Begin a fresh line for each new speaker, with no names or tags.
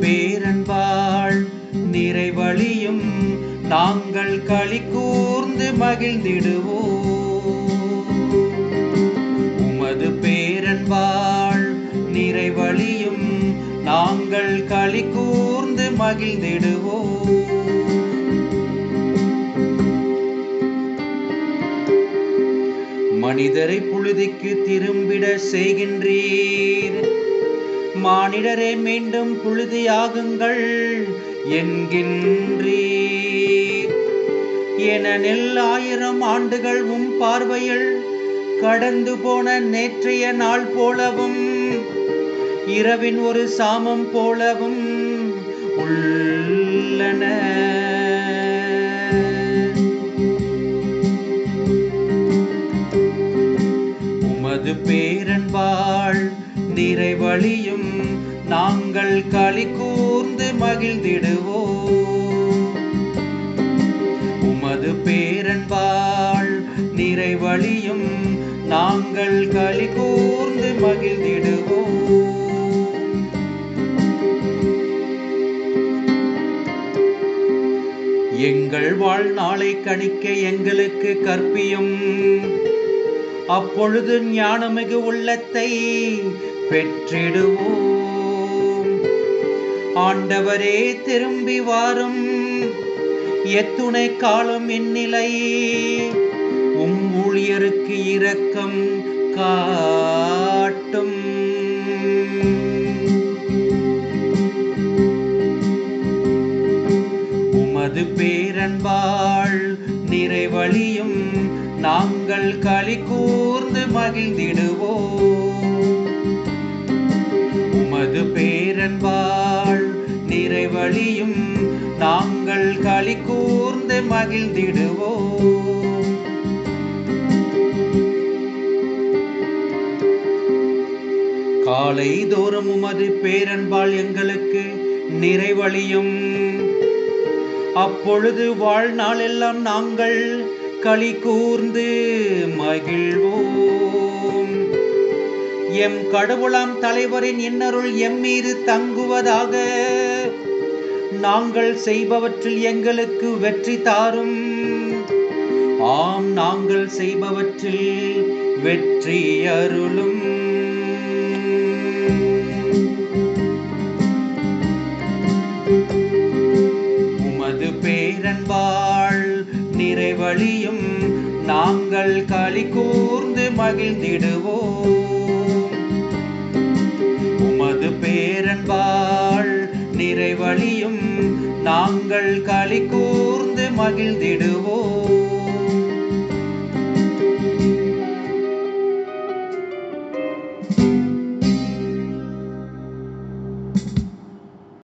பேரன்பாள் நிறைவழியும் நாங்கள் களி கூர்ந்து மகிழ்ந்திடுவோம். நாங்கள் களி கூர்ந்து மகிழ்ந்திடுவோம். மனிதரை புழுதிக்கு திரும்பிட செய்கின்றீர். மானிடரே மீண்டும் புழுதியாகுங்கள் என்கின்றீர். ஏனெனில் ஆயிரம் ஆண்டுகள் உம் பார்வையில் கடந்து போன நேற்றைய நாள் போலவும் இரவின் ஒரு சாமம் போலவும் உள்ளன. உமது பேரன்பாள் நிறைவழியும் நாங்கள் களி கூர்ந்து மகிழ்ந்திடுவோம். உமது பேரன்பாள் நிறைவழியும் நாங்கள் களி கூர்ந்து மகிழ்ந்திடுவோம். எங்கள் வாழ்நாளை கணிக்க எங்களுக்கு கற்பியும். அப்பொழுது ஞானமிகு உள்ளத்தை பெற்றிடுவோம். ஆண்டவரே திரும்பி வாரும். எத்துணை காலம் இந்நிலை உம் ஊழியருக்கு இரக்கம் காட்டும். வாழ் நிறைவழியும் நாங்கள் களி கூர்ந்து மகிழ்ந்திடுவோம். உமது பேரன்பாள் நிறைவழியும் நாங்கள் களி கூர்ந்து மகிழ்ந்திடுவோம். காலை தோறும் உமது பேரன்பால் எங்களுக்கு நிறைவழியும் அப்பொழுது வாழ்நாளெல்லாம் நாங்கள் களி கூர்ந்து மகிழ்வோம். எம் கடவுளாம் தலைவரின் இன்னருள் எம் மீது தங்குவதாக நாங்கள் செய்பவற்றில் எங்களுக்கு வெற்றி தாரும். ஆம் நாங்கள் செய்பவற்றில் வெற்றி அருளும். வாழ் நிறைவழியும் நாங்கள் களி கூர்ந்து மகிழ்ந்திடுவோம். உமது பேரன்பாள் நிறைவழியும் நாங்கள் களி கூர்ந்து மகிழ்ந்திடுவோம்.